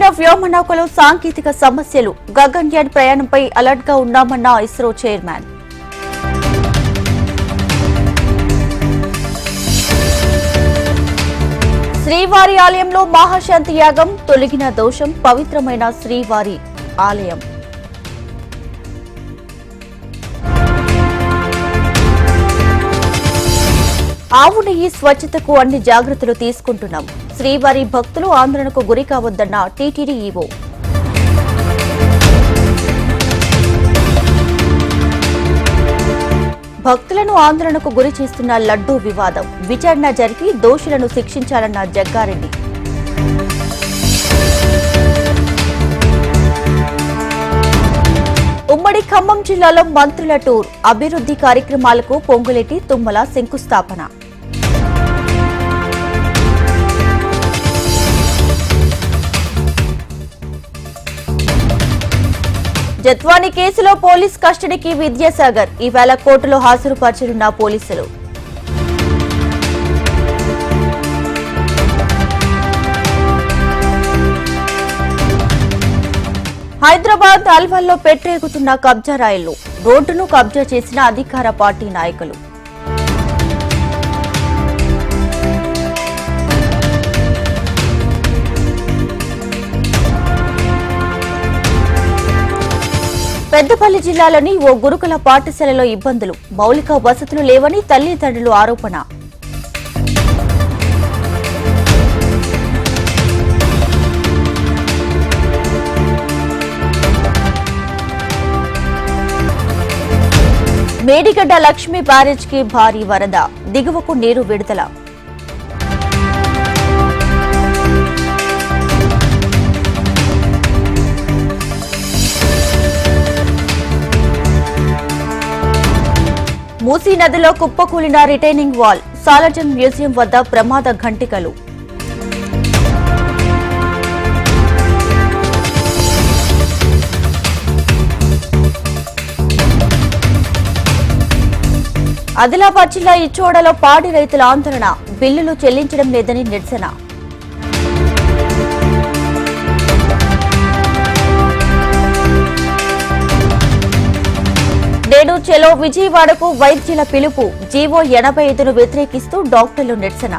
దక్షిణ వ్యోమనౌకలో సాంకేతిక సమస్యలు గగన్యాన్ ప్రయాణంపై అలర్ట్గా ఉన్నామన్న ఇస్రో చైర్మన్. శ్రీవారి ఆలయంలో మహాశాంతి యాగం తొలగిన దోషం పవిత్రమైన శ్రీవారి ఆలయం. ఆవు నెయ్యి స్వచ్ఛతకు అన్ని జాగ్రత్తలు తీసుకుంటున్నాం. శ్రీవారి భక్తులు ఆందోళనకు గురి కావద్దన్న టీటీడీ ఈవో. భక్తులను ఆందోళనకు గురి చేస్తున్న లడ్డూ వివాదం. విచారణ జరిపి దోషులను శిక్షించాలన్న జగ్గారెడ్డి. ఉమ్మడి ఖమ్మం జిల్లాలో మంత్రుల టూర్. అభివృద్ధి కార్యక్రమాలకు పొంగులెట్టి తుమ్మల శంకుస్థాపన. జత్వాని కేసులో పోలీస్ కస్టడీకి విద్యాసాగర్. ఈవేళ కోర్టులో హాజరుపరచనున్న పోలీసులు. హైదరాబాద్ అల్వల్లో పెట్టేగుతున్న కబ్జా రాయిలు రోడ్డును కబ్జా చేసిన అధికార పార్టీ నాయకులు. పెద్దపల్లి జిల్లాలోని ఓ గురుకుల పాఠశాలలో ఇబ్బందులు. మౌలిక వసతులు లేవని తల్లిదండ్రులు ఆరోపణ. మేడిగడ్డ లక్ష్మీ బ్యారేజ్కి భారీ వరద. దిగువకు నీరు విడుదల. మూసీ నదిలో కుప్పకూలిన రిటైనింగ్ వాల్ సాలజన్ మ్యూజియం వద్ద ప్రమాద ఘంటికలు. ఆదిలాబాద్ జిల్లా ఇచ్చోడలో పాడి రైతుల ఆందోళన బిల్లులు చెల్లించడం లేదని నిరసన. చలో విజయవాడకు వైద్యుల పిలుపు. జీవో ఎనభై ఐదును వ్యతిరేకిస్తూ డాక్టర్లు నిరసన.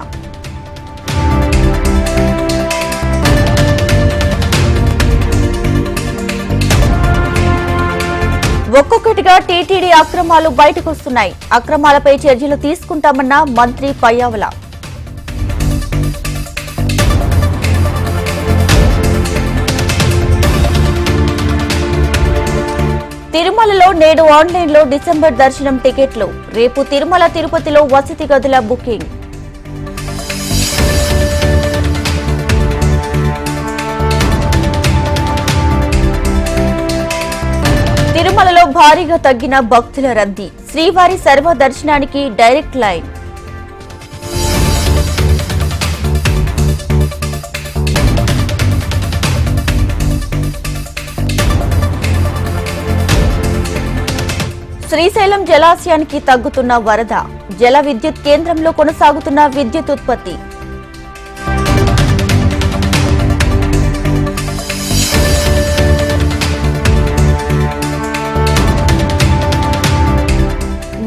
ఒక్కొక్కటిగా టీటీడీ అక్రమాలు బయటకొస్తున్నాయి. అక్రమాలపై చర్యలు తీసుకుంటామన్న మంత్రి పయ్యావల. తిరుమలలో నేడు ఆన్లైన్లో డిసెంబర్ దర్శనం టికెట్లు. రేపు తిరుమల తిరుపతిలో వసతి గదుల బుకింగ్. తిరుమలలో భారీగా తగ్గిన భక్తుల రద్దీ. శ్రీవారి సర్వ దర్శనానికి డైరెక్ట్ లైన్. శ్రీశైలం జలాశయానికి తగ్గుతున్న వరద జల విద్యుత్ కేంద్రంలో కొనసాగుతున్న విద్యుత్ ఉత్పత్తి.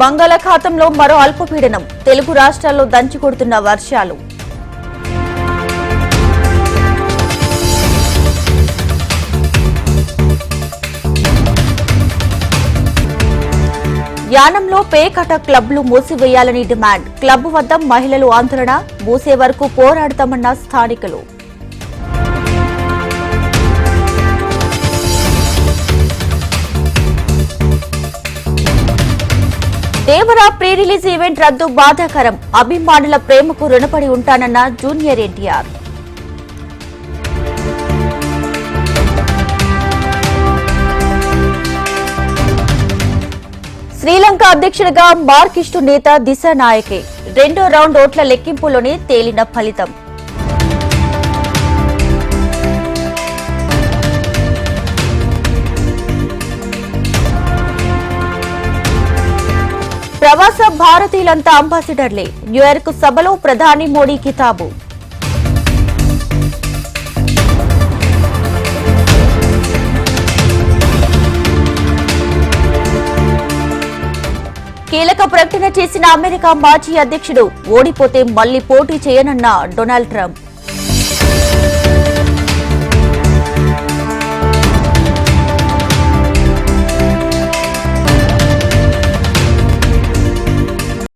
బంగాళాఖాతంలో మరో అల్పపీడనం తెలుగు రాష్ట్రాల్లో దంచి కొడుతున్న వర్షాలు. యానంలో పేకట క్లబ్లు మూసివేయాలని డిమాండ్. క్లబ్ వద్ద మహిళలు ఆందోళన మూసే వరకు పోరాడతామన్న స్థానికులు. దేవరా ప్రీ రిలీజ్ ఈవెంట్ రద్దు బాధాకరం. అభిమానుల ప్రేమకు రుణపడి ఉంటానన్న జూనియర్ ఎన్టీఆర్. శ్రీలంక అధ్యక్షుడిగా మార్కిస్టు నేత దిశ నాయకే. రెండో రౌండ్ ఓట్ల లెక్కింపులోనే తేలిన ఫలితం. ప్రవాస భారతీయులంతా అంబాసిడర్లే. న్యూయార్క్ సభలో ప్రధాని మోడీ కితాబు. కీలక ప్రకటన చేసిన అమెరికా మాజీ అధ్యక్షుడు ఓడిపోతే మళ్ళీ పోటీ చేయనన్న డొనాల్డ్ ట్రంప్.